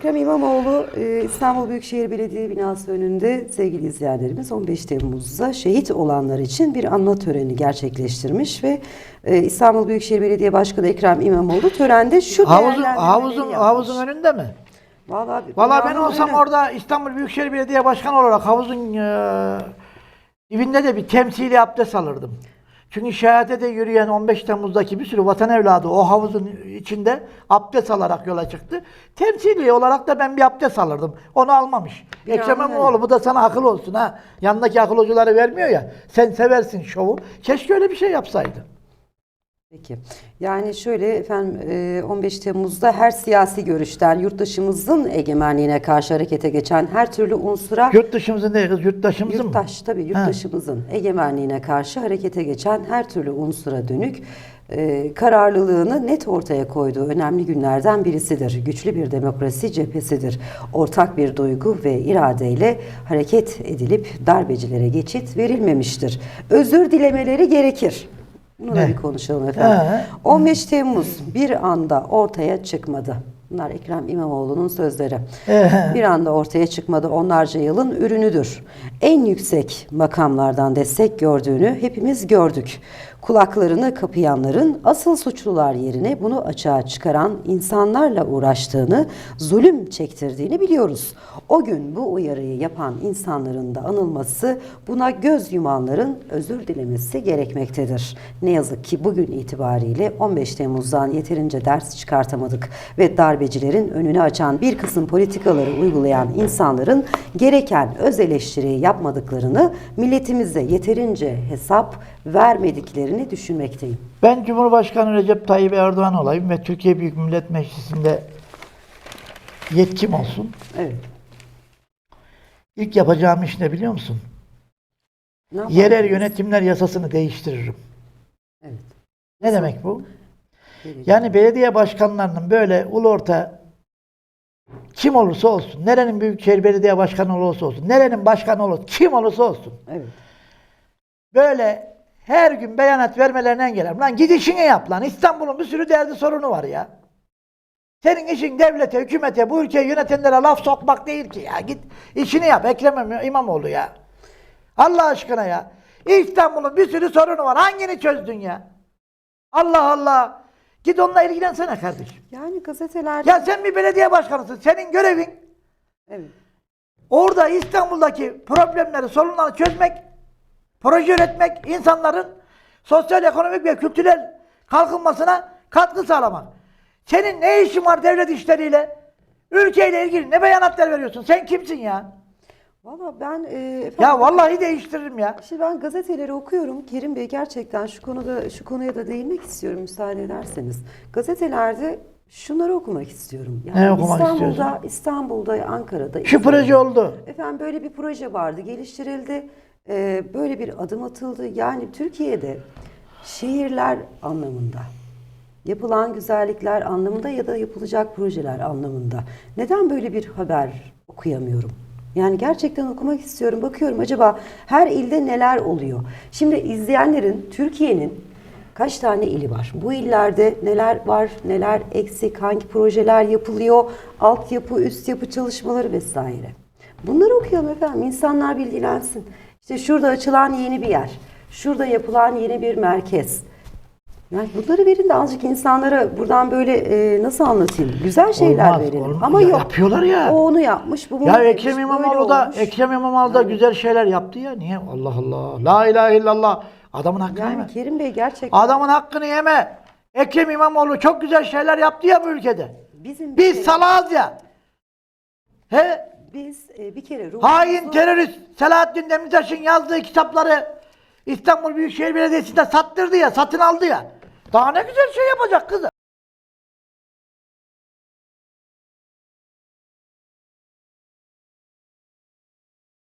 Ekrem İmamoğlu e, İstanbul Büyükşehir Belediye binası önünde sevgili izleyenlerimiz 15 Temmuz'da şehit olanlar için bir anma töreni gerçekleştirmiş ve e, İstanbul Büyükşehir Belediye Başkanı Ekrem İmamoğlu törende şu Havuzun, havuzun, havuzun önünde mi? Vallahi, Valla ben olsam önü. orada İstanbul Büyükşehir Belediye Başkanı olarak havuzun e, dibinde de bir temsili abdest alırdım. Çünkü şehadete yürüyen 15 Temmuz'daki bir sürü vatan evladı o havuzun içinde abdest alarak yola çıktı. Temsili olarak da ben bir abdest alırdım. Onu almamış. Bir Ekrem İmamoğlu bu da sana akıl olsun ha. Yanındaki akıl hocaları vermiyor ya. Sen seversin şovu. Keşke öyle bir şey yapsaydı. Peki. Yani şöyle efendim e, 15 Temmuz'da her siyasi görüşten yurttaşımızın egemenliğine karşı harekete geçen her türlü unsura Yurt dışımızın değil kız, yurttaşımızın mı? Yurttaş tabii yurttaşımızın egemenliğine karşı harekete geçen her türlü unsura dönük e, kararlılığını net ortaya koyduğu önemli günlerden birisidir. Güçlü bir demokrasi cephesidir. Ortak bir duygu ve iradeyle hareket edilip darbecilere geçit verilmemiştir. Özür dilemeleri gerekir. Bunu da bir konuşalım efendim. He. 15 Temmuz bir anda ortaya çıkmadı. Bunlar Ekrem İmamoğlu'nun sözleri. Bir anda ortaya çıkmadı onlarca yılın ürünüdür. En yüksek makamlardan destek gördüğünü hepimiz gördük. Kulaklarını kapayanların asıl suçlular yerine bunu açığa çıkaran insanlarla uğraştığını, zulüm çektirdiğini biliyoruz. O gün bu uyarıyı yapan insanların da anılması, buna göz yumanların özür dilemesi gerekmektedir. Ne yazık ki bugün itibariyle 15 Temmuz'dan yeterince ders çıkartamadık ve darbecilerin önünü açan bir kısım politikaları uygulayan insanların gereken öz eleştiriyi yapmadıklarını, milletimize yeterince hesap vermediklerini düşünmekteyim. Ben Cumhurbaşkanı Recep Tayyip Erdoğan olayım ve Türkiye Büyük Millet Meclisi'nde yetkim olsun. Evet. İlk yapacağım iş ne biliyor musun? Ne Yerel yönetimler yasasını değiştiririm. Evet. Ne demek bu? Yani belediye başkanlarının böyle ulu orta kim olursa olsun, nerenin büyükşehir belediye başkanı olursa olsun, nerenin başkanı olursa, kim olursa olsun, Evet. böyle her gün beyanat vermelerine engel. Lan git işini yap lan. İstanbul'un bir sürü derdi sorunu var ya. Senin işin devlete, hükümete, bu ülkeyi yönetenlere laf sokmak değil ki ya. Git işini yap Ekrem İmamoğlu ya. Allah aşkına ya. İstanbul'un bir sürü sorunu var. Hangini çözdün ya? Allah Allah. Git onunla ilgilensene kardeşim. Yani gazetelerde... Ya sen bir belediye başkanısın. Senin görevin Evet. Orada İstanbul'daki problemleri, sorunları çözmek, proje üretmek, insanların sosyal, ekonomik ve kültürel kalkınmasına katkı sağlamak. Senin ne işin var devlet işleriyle? Ülkeyle ilgili ne beyanatlar veriyorsun? Sen kimsin ya? Valla ben... E, efendim, Ya vallahi değiştiririm ya. Şimdi ben gazeteleri okuyorum. Kerim Bey gerçekten şu konuda şu konuya da değinmek istiyorum müsaade ederseniz. Gazetelerde şunları okumak istiyorum. Yani Ne okumak İstanbul'da, istiyorsun? İstanbul'da, Ankara'da. Şu proje oldu. Efendim böyle bir proje vardı, geliştirildi. Ee, böyle bir adım atıldı. Yani Türkiye'de şehirler anlamında, yapılan güzellikler anlamında ya da yapılacak projeler anlamında neden böyle bir haber okuyamıyorum? Yani gerçekten okumak istiyorum. Bakıyorum acaba her ilde neler oluyor? Şimdi izleyenlerin Türkiye'nin kaç tane ili var? Bu illerde neler var, neler eksik, hangi projeler yapılıyor, altyapı, üst yapı çalışmaları vesaire. Bunları okuyalım efendim. İnsanlar bilgilensin. İşte şurada açılan yeni bir yer. Şurada yapılan yeni bir merkez. Yani bunları verin de azıcık insanlara buradan böyle e, nasıl anlatayım? Güzel şeyler Olmaz, verelim. olmaz. Ama Ya yok. yapıyorlar ya. O onu yapmış, bu bunu Ya demiş, Ekrem böyle İmamoğlu da olmuş. Ekrem İmamoğlu da güzel şeyler yaptı ya. Niye? Allah Allah. La ilahe illallah. Adamın hakkını yeme. Yani Kerim Bey gerçekten Adamın hakkını yeme. Ekrem İmamoğlu çok güzel şeyler yaptı ya bu ülkede. bizim Biz şey- salağız ya. He? biz e, bir kere ruhumuzu- Hain terörist Selahattin Demirtaş'ın yazdığı kitapları İstanbul Büyükşehir Belediyesi'nde sattırdı ya, satın aldı ya. Daha ne güzel şey yapacak kızım.